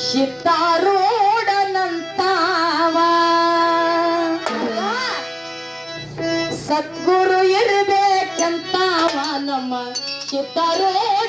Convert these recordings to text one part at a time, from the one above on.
ಸಿದ್ಧಾರೂಢನಂತಾವ ಸದ್ಗುರು ಇರ್ಬೇಕಂತಾವ ನಮ್ಮ ಸಿದ್ಧಾರೂಢನಂತಾವ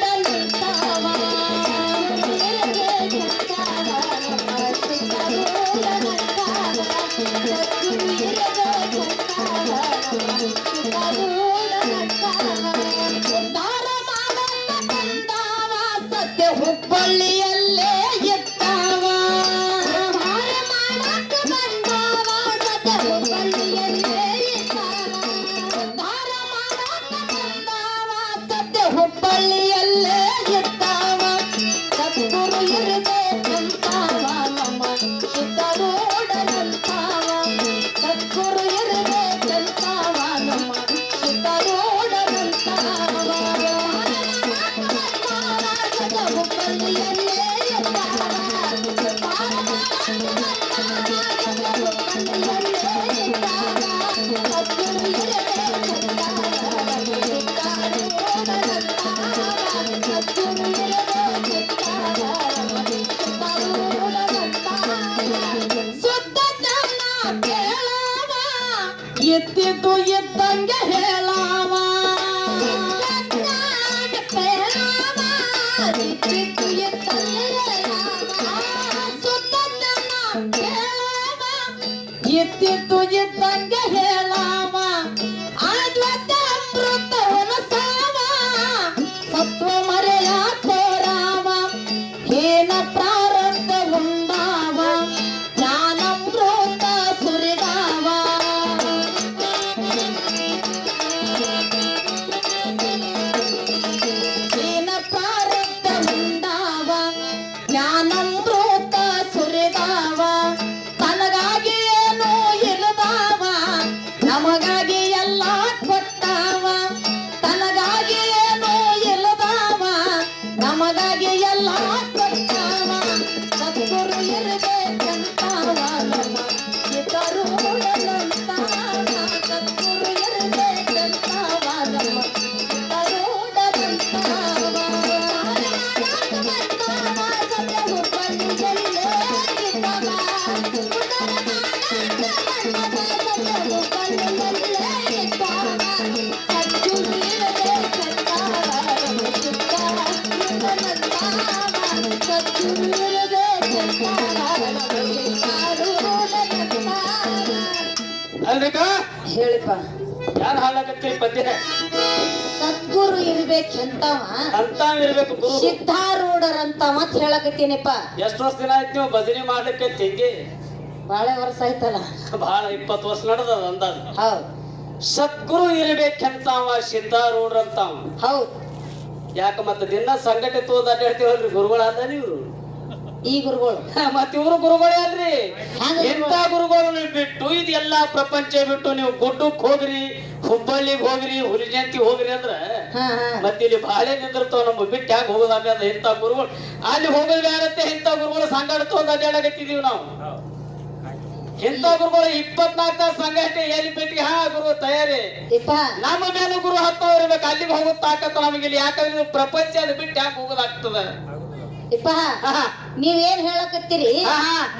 ती तुझी तंग हेला ಅಲ್ರಿಕ ಹೇಳಿಪ್ಪ. ಯಾರು ಹಾಳಾಗತ್ತೆ ಪದ್ಯ? ಸದ್ಗುರು ಇರ್ಬೇಕಂತವ ಅಂತ ಇರ್ಬೇಕು ಗುರು. ಸಿದ್ಧಾರೂಢರಂತ ಮತ್ ಹೇಳಕತ್ತೀನಿಪ್ಪ. ಎಷ್ಟು ವರ್ಷ ದಿನ ಆಯ್ತು ನೀವು ಭಜನೆ ಮಾಡ್ಲಿಕ್ಕೆ ತಿಂಗಿ? ಬಾಳೆ ವರ್ಷ ಆಯ್ತಲ್ಲ. ಬಹಳ ಇಪ್ಪತ್ತು ವರ್ಷ ನಡೆದ ಅಂದಾಜ. ಹೌದು. ಸದ್ಗುರು ಇರ್ಬೇಕಂತಾವ ಸಿದ್ಧಾರೂಢರಂತಾವ. ಹೌದು. ಯಾಕ ಮತ್ತೆ ದಿನ ಸಂಘಟನೆ ತೋದ್ ಅಡ್ಡಾಡ್ತೀವಲ್ರಿ ಗುರುಗಳ ಅದ ನೀವು? ಈ ಗುರುಗಳು. ಮತ್ತೆ ಇವರು ಗುರುಗಳೇ ಅಲ್ರಿ. ಎಂತ ಗುರುಗಳು. ಬಿಟ್ಟು ಇದೆಲ್ಲ ಎಲ್ಲಾ ಪ್ರಪಂಚ ಬಿಟ್ಟು ನೀವು ಗುಡ್ಡಕ್ ಹೋಗ್ರಿ ಹುಬ್ಬಳ್ಳಿಗ್ ಹೋಗ್ರಿ ಹುಲಿಜಂತಿ ಹೋಗ್ರಿ ಅಂದ್ರ ಮತ್ತೆ ಇಲ್ಲಿ ಬಾಳೆ ನಿಂದಿರ್ತಾವ ನಮ್ಗೆ ಬಿಟ್ಟು ಯಾಕೆ ಹೋಗೋದಾಗ ಇಂಥ ಗುರುಗಳು. ಅಲ್ಲಿ ಹೋಗೋದು ಯಾರತ್ತೆ? ಇಂಥ ಗುರುಗಳು? ಸಂಘಟ ಅಂತ ಅಡ್ಡಾಡಕತ್ತಿದೀವಿ ನಾವು. ಇಂಥ ಗುರುಗಳು? ಇಪ್ಪತ್ನಾಲ್ಕು ತಾಸು ಸಂಘಟನೆ ಎಲ್ಲಿ ಬಿಟ್ಟಿಗೆ ಹಾ ಗುರು ತಯಾರಿ. ನಮ್ಮ ಮೇಲೆ ಗುರು ಹತ್ತ ಇರ್ಬೇಕು. ಅಲ್ಲಿಗೆ ಹೋಗುತ್ತಾಕತ್ತ ನಮಗೆ ಇಲ್ಲಿ. ಯಾಕಂದ್ರೆ ಪ್ರಪಂಚ ಅದು ಬಿಟ್ಟು ಯಾಕೆ ಹೋಗೋದಾಗ್ತದ ಇಪ್ಪ. ನೀವೇನ್ ಹೇಳಕತ್ತೀರಿ.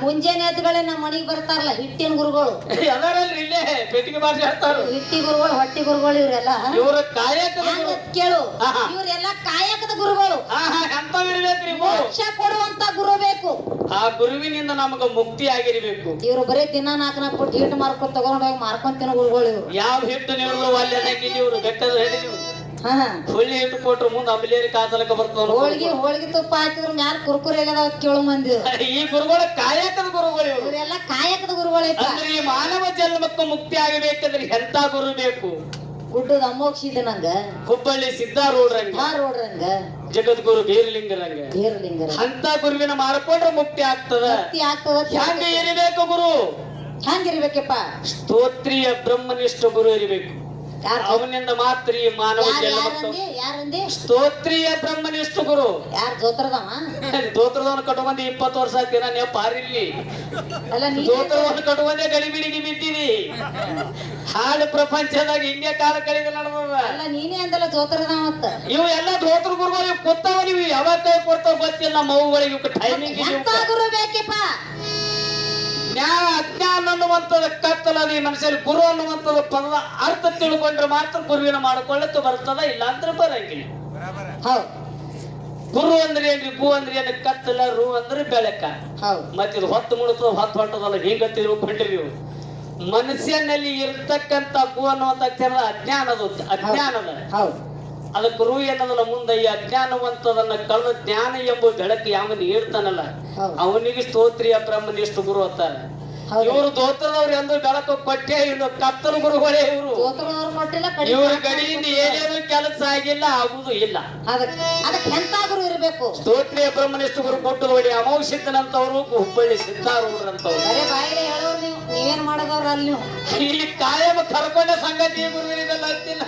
ಮುಂಜಾನೆ ಎದ್ಗಳೇ ನಮ್ಮ ಮನಿಗ್ ಬರ್ತಾರಲ್ಲ ಹಿಟ್ಟಿನ ಗುರುಗಳು ಅದಾರಲ್ರಿ ಇಲ್ಲೇ ಪೆಟ್ಟಿಗೆ ಭಾಷೆ ಹೇಳ್ತಾರ ಹಿಟ್ಟಿ ಗುರುಗಳು ಹೊಟ್ಟಿ ಗುರುಗಳು ಇವರೆಲ್ಲ ಇವ್ರ ಕಾಯಕ ಕೇಳು. ಇವರೆಲ್ಲ ಕಾಯಕದ ಗುರುಗಳು? ಮೋಕ್ಷ ಕೊಡುವಂತ ಗುರು ಬೇಕು ಆ ಗುರುವಿನಿಂದ ನಮಗ ಮುಕ್ತಿ ಆಗಿರ್ಬೇಕು ಇವ್ರು ಬರೀ ದಿನ ನಾಲ್ಕು ನಾಲ್ಕು ಕೊಟ್ಟು ಹಿಟ್ಟು ಮಾರ್ಕೊಂಡ್ ತಗೊಂಡ್ ಹೋಗಿ ಮಾರ್ಕೊಂಡ್ ತಿನ್ನೋ ಗುರುಗಳು ಇವ್ರು ಯಾವ ಹಿಟ್ಟು ನೀವು ಅಲ್ಲಿ ಇವರು ಬೆಟ್ಟದ ಹೇಳಿ ನೀವು ಹಾ ಹಾ. ಹುಳ್ಳಿ ಹಿಟ್ಟು ಕೊಟ್ರು ಮುಂದೆ ಅಂಬಲೇರಿ ಕಾಸಲಕ ಬರ್ತದ ಹೋಳಿಗೆ ಹೋಳ್ಗಿ ತುಪ್ಪ ಹಾಕಿದ್ರು ಮ್ಯಾಲ ಕುರ್ಕುರೆ ಆಗದಾವ ಕೇಳು ಮಂದಿ. ಈ ಗುರುಗಳ ಕಾಯಕದ ಗುರುಗಳು ಇವರು. ಇವರೆಲ್ಲ ಕಾಯಕದ ಗುರುಗಳು ಅಂದ್ರೆ ಈ ಮಾನವ ಜನ್ಮಕ್ಕೆ ಮುಕ್ತಿ ಆಗಬೇಕಂದ್ರೆ ಎಂತ ಗುರು ಬೇಕು? ಗುಡ್ಡದ ಅಮೋಕ್ಷಿದ ನಂಗ. ಹುಬ್ಬಳ್ಳಿ ಸಿದ್ಧಾರೂಢರಂಗ ರೋಡ್ರಂಗ ಜಗದ್ಗುರು ಬೀರಲಿಂಗರಂಗ ಬೀರಲಿಂಗರ ಅಂತ ಗುರುವಿನ ಮಾಡ್ಕೊಂಡ್ರೆ ಮುಕ್ತಿ ಆಗ್ತದ. ಮುಕ್ತಿ ಆಗ್ತದ ಹೆಂಗ ಇರಬೇಕು ಗುರು? ಹೆಂಗಿರ್ಬೇಕಪ್ಪ ಸ್ತೋತ್ರಿಯ ಬ್ರಹ್ಮನಿಷ್ಠ ಗುರು ಇರಬೇಕು. ಅವನಿಂದ ಮಾತ್ರ ಈ ಮಾನವ ಜನ್ಮ ಸ್ತೋತ್ರಿಯ ಬ್ರಹ್ಮನಿಷ್ಠ ಗುರು? ಯಾರ್ ಜೋತ್ರದವನ್ ದೋತ್ರದವನು ಕಟ್ಕೊಂಡ್ ಇಪ್ಪತ್ತು ವರ್ಷ ಆಗ್ತೀರ ನೀವು ಪಾರಿಲ್ಲಿ. ಅಲ್ಲ ನೀ ದೋತ್ರದವನು ಕಟ್ಕೊಂಡೇ ಗಡಿಬಿಡಿಗೆ ಬಿದ್ದೀರಿ ಹಾಳು ಪ್ರಪಂಚದಾಗ ಹಿಂಗೆ ಕಾಲ ಕಳೆದ ನಡೆದದ ಅಲ್ಲ ನೀನೇ ಅಂದಲ್ಲ ಜೋತ್ರದವ ಅಂತ. ಇವು ಎಲ್ಲ ದೋತ್ರ ಗುರುಗಳು ಕೊತ್ತವ ನೀವು ಯಾವಾಗ ಕೈ ಕೊಡ್ತಾವ ಗೊತ್ತಿಲ್ಲ ಮಗುಗಳಿಗೆ ಟೈಮಿಂಗ್ ಗುರು ಬೇಕಿಪ್ಪ? ಜ್ಞಾನ ಅಜ್ಞಾನ ಅನ್ನುವಂಥದ್ದು ಕತ್ತಲ ಈ ಮನುಷ್ಯರಲ್ಲಿ ಗುರು ಅನ್ನುವಂಥದ್ದು ಪದದ ಅರ್ಥ ತಿಳ್ಕೊಂಡ್ರೆ ಮಾತ್ರ ಗುರುವಿನ ಮಾಡ್ಕೊಳ್ಳಕ್ಕೆ ಬರ್ತದ ಇಲ್ಲ ಅಂದ್ರೆ ಬರಂಗಿಲ್ಲ ಹೌದು. ಗುರು ಅಂದ್ರೆ ಏನ್ರಿ? ಗು ಅಂದ್ರೆ ಏನು? ಕತ್ತಲ ರು ಅಂದ್ರೆ ಬೆಳಕ. ಹೌದು. ಮತ್ತೆ ಇದು ಹೊತ್ತು ಮುಳುತ್ತದ ಹೊತ್ತು ಹೊಂಟದಲ್ಲ ಹಿಂಗ ತಿಳ್ಕೊಂಡ್ರಿ ನೀವು. ಮನುಷ್ಯನಲ್ಲಿ ಇರ್ತಕ್ಕಂಥ ಗು ಅನ್ನುವಂಥ ಅಜ್ಞಾನದ ಅಜ್ಞಾನದ. ಹೌದ್. ಅದಕ್ಕೆ ಗುರು ಏನದಲ್ಲ ಮುಂದೆ ಈ ಅಜ್ಞಾನವಂತದನ್ನ ಕಳೆದ ಜ್ಞಾನ ಎಂಬ ಬೆಳಕು ಯಾವನ್ ಹೇಳ್ತಾನಲ್ಲ ಅವನಿಗೆ ಸ್ತೋತ್ರಿಯ ಬ್ರಹ್ಮನಿಷ್ಠ ಗುರು ಅಂತಾರೆ. ಇವರು ದೋತ್ರದವ್ರು ಎಂದು ಬೆಳಕು ಕೊಟ್ಟೆ ಇನ್ನು ಕತ್ತಲ ಗುರುಗಳೇ ಇವರು. ಇವರ ಗಡಿಯಿಂದ ಏನೇನು ಕೆಲಸ ಆಗಿಲ್ಲ ಆಗುದು ಇಲ್ಲ. ಇರಬೇಕು ಅದಕ್ ಎಂತ ಗುರು ಇರ್ಬೇಕು? ಸ್ತೋತ್ರಿಯ ಬ್ರಹ್ಮನಿಷ್ಠ ಗುರು ಕೊಟ್ಟು ನೋಡಿ ಅಮೋಘ ಸಿದ್ಧನಂತವ್ರು ಹುಬ್ಬಳ್ಳಿ ಸಿದ್ಧಾರೂಢರಂತವ್ರು. ನೀವೇನ್ ಮಾಡೋದವ್ರ ಅಲ್ಲಿ ಇಲ್ಲಿ ಕಾಯಂ ಕರ್ಕೊಂಡ ಸಂಗತಿ ಗುರುವಿನಿಂದ ಅಂತಿಲ್ಲ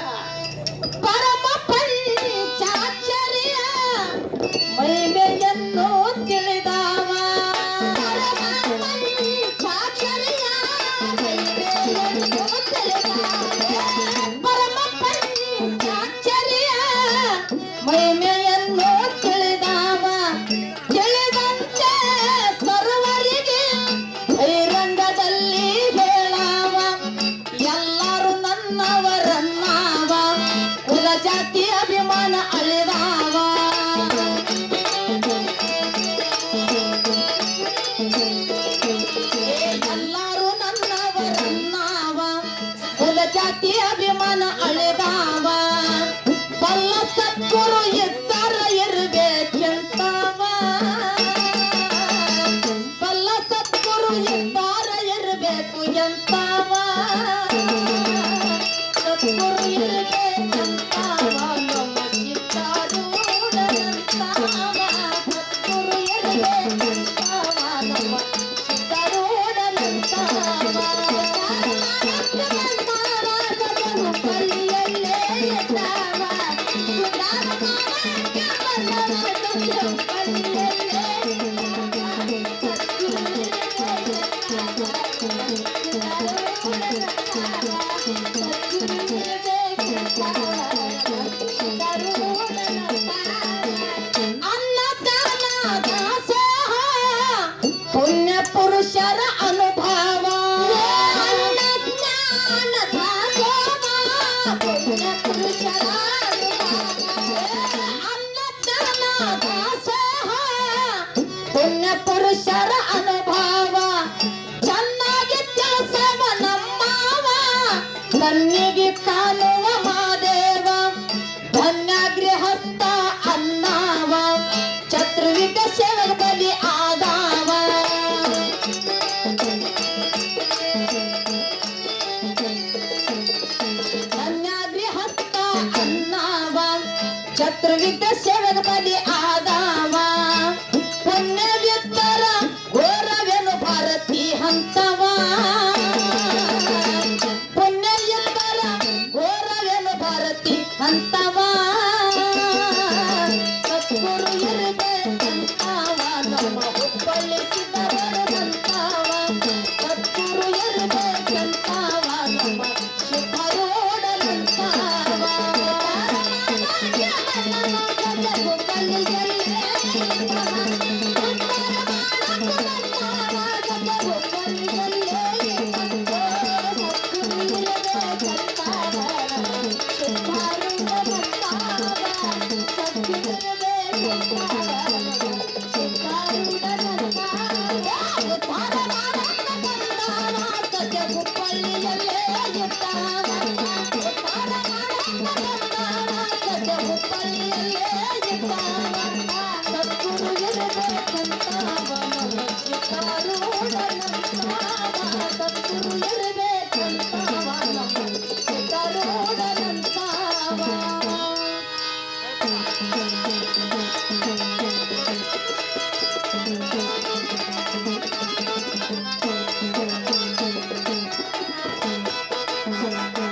जाती अभिमान आले ಪುರುಷರ ಅನುಭವ ಕಾಣುವ ಮಾದೇವ ಧನ್ಯಗೃಹಸ್ಥ ಅನ್ನವ ಚತುರ್ವಿಧ ಸೇವಕ ಬಲಿ ಆದಾವ ಧನ್ಯಗೃಹಸ್ಥ ಅನ್ನವ ಚತುರ್ವಿಧ ಸೇವಕ ಬಲಿ